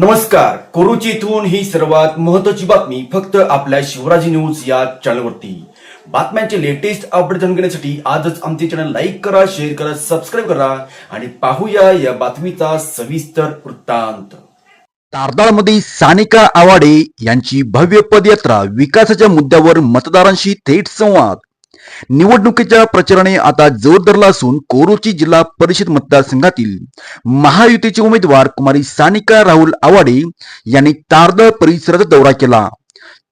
नमस्कार. कोरुची इथून ही सर्वात महत्वाची बातमी फक्त आपल्या शिवराजी न्यूज या चॅनलवरती. बातम्यांचे लेटेस्ट अपडेट जाणून घेण्यासाठी आजच आमचे चॅनल लाईक करा शेअर करा सबस्क्राईब करा आणि पाहूया या बातमीचा सविस्तर वृत्तांत. तारदाळमध्ये सानिका आवाडे यांची भव्य पदयात्रा विकासाच्या मुद्द्यावर मतदारांशी थेट संवाद निवडणुकीच्या प्रचाराने आता जोर धरला असून कोरोची जिल्हा परिषद मतदारसंघातील महायुतीचे उमेदवार कुमारी सानिका राहुल आवाडे यांनी तारदळ परिसराचा दौरा केला.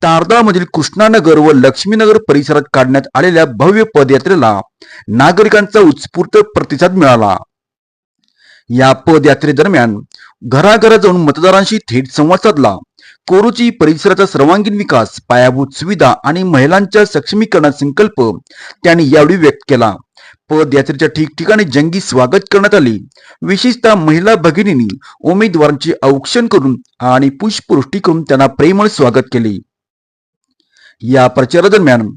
तारदाळमधील कृष्णानगर व लक्ष्मीनगर परिसरात काढण्यात आलेल्या भव्य पदयात्रेला नागरिकांचा उत्स्फूर्त प्रतिसाद मिळाला. या पदयात्रेदरम्यान घराघरा जाऊन मतदारांशी थेट संवाद साधला. कोरोची परिसराचा सर्वांगीण विकास पायाभूत सुविधा आणि महिलांच्या सक्षमीकरणाचा संकल्प त्यांनी यावेळी व्यक्त केला. पदयात्रेच्या ठिकठिकाणी जंगी स्वागत करण्यात आले. विशेषतः महिला भगिनींनी उमेदवारांचे औक्षण करून आणि पुष्पवृष्टी करून त्यांना प्रेमळ स्वागत केले. या प्रचारादरम्यान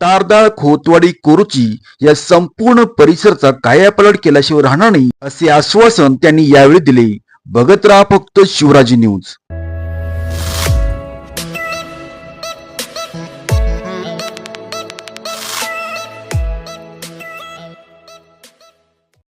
तारदाळ खोतवाडी कोरुची या संपूर्ण परिसराचा कायापलट केल्याशिवाय राहणार नाही असे आश्वासन त्यांनी यावेळी दिले. बघत राहा फक्त शिवराजी न्यूज.